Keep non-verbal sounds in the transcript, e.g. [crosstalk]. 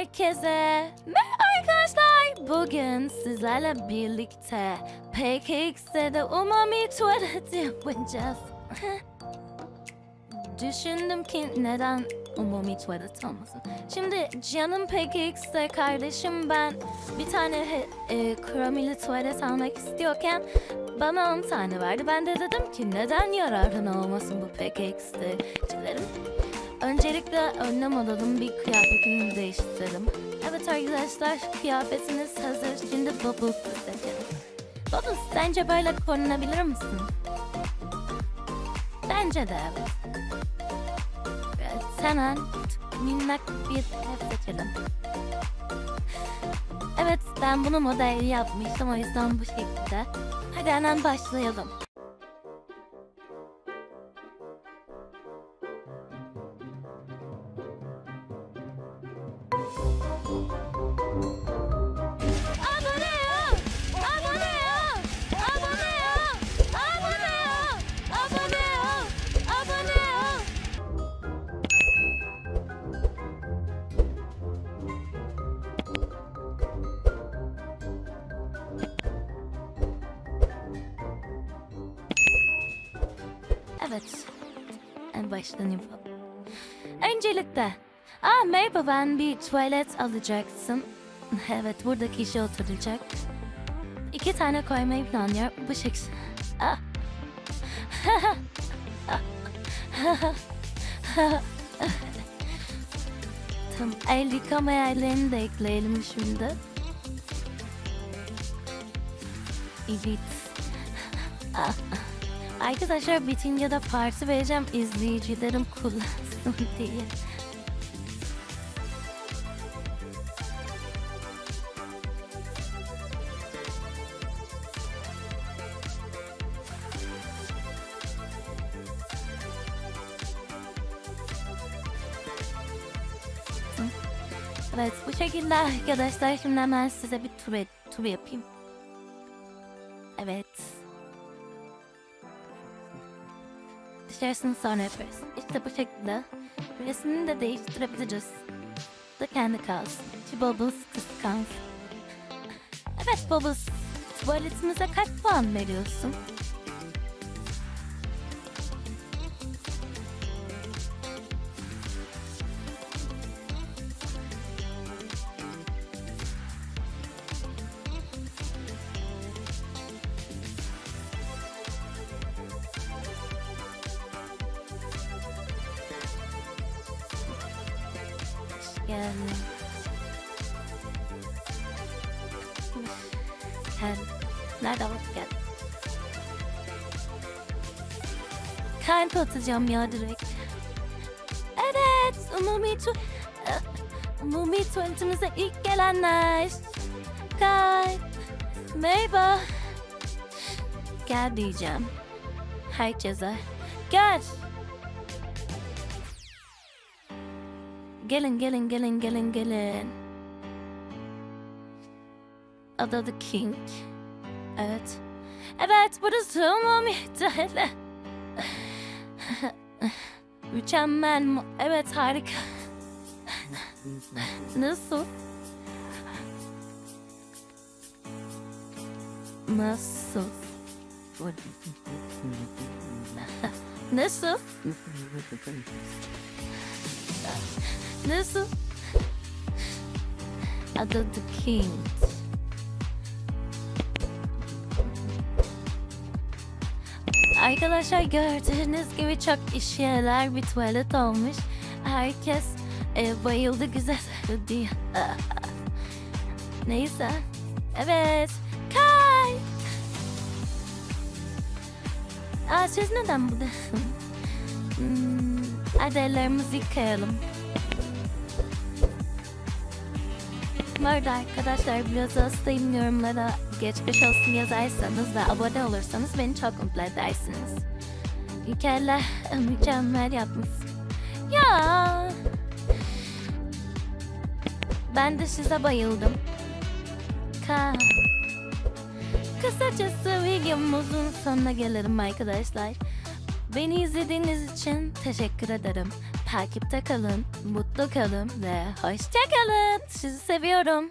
herkese. Merhaba arkadaşlar. Bugün sizlerle birlikte PKX'de de umami tuvalet [laughs] yapacağız. [laughs] Düşündüm ki neden umumi tuvalet olmasın. Şimdi canım PKX'de kardeşim ben bir tane e, kromili tuvalet almak istiyorken bana 10 tane verdi. Ben de dedim ki neden yararına olmasın bu PKX'de dilerim. Öncelikle önlem alalım bir kıyafetini değiştirelim. Evet arkadaşlar kıyafetiniz hazır. Şimdi Bubbles'ı seçelim. Bubbles sence böyle korunabilir misin? Bence de evet. Evet hemen minnak bir ev seçelim. Evet ben bunu model yapmıştım o yüzden bu şekilde. Hadi hemen başlayalım. Abone ol! Abone ol! Abone ol! Abone ol! Abone ol! Abone ol! Evet. En baştan yapalım. Öncelikle. Aa merhaba ben bir tuvalet alacaksın. [laughs] Evet burada kişi oturacak. İki tane koymayı planlıyor. Bu şekilde. Ah. [laughs] tamam el yıkama yerlerini de ekleyelim şimdi. Evet. Ah. Arkadaşlar bitince de parti vereceğim izleyicilerim kullansın [laughs] diye. Evet bu şekilde arkadaşlar şimdi hemen size bir tur, tur yapayım. Evet. Dışarısını sonra yaparız. İşte bu şekilde. Resmini de değiştirebiliriz. Da kendi kalsın. Ki Bubbles kıskansın. Evet Bubbles. Tuvaletimize kaç puan veriyorsun? Yani... Sen nerede hoş geldin? Kalp atacağım ya direkt. Evet, umumi tu... eh, Umumi tuvaletimize ilk gelenler. Kalp. Merhaba. Gel diyeceğim. Herkese. Gel. Gelin gelin gelin gelin gelin. Ada the King. Evet. Evet burası daire. Mükemmel. Evet harika. Nasıl? Nasıl? Nasıl? Nasıl? Ada the King. Arkadaşlar gördüğünüz gibi çok işyerler bir tuvalet olmuş. Herkes e, bayıldı güzel [laughs] diyor. Neyse. Evet. Kay. Aa, siz neden buradasın? [laughs] Hmm, hadi ellerimizi yıkayalım. Bu arada arkadaşlar biraz hastayım yorumlara geçmiş olsun yazarsanız ve abone olursanız beni çok mutlu edersiniz. [laughs] Mükemmel, mükemmel yapmışsın. Ya. Ben de size bayıldım. Ka. Kısacası videomuzun sonuna gelelim arkadaşlar. Beni izlediğiniz için teşekkür ederim. Takipte kalın, mutlu kalın ve hoşça kalın. Sizi seviyorum.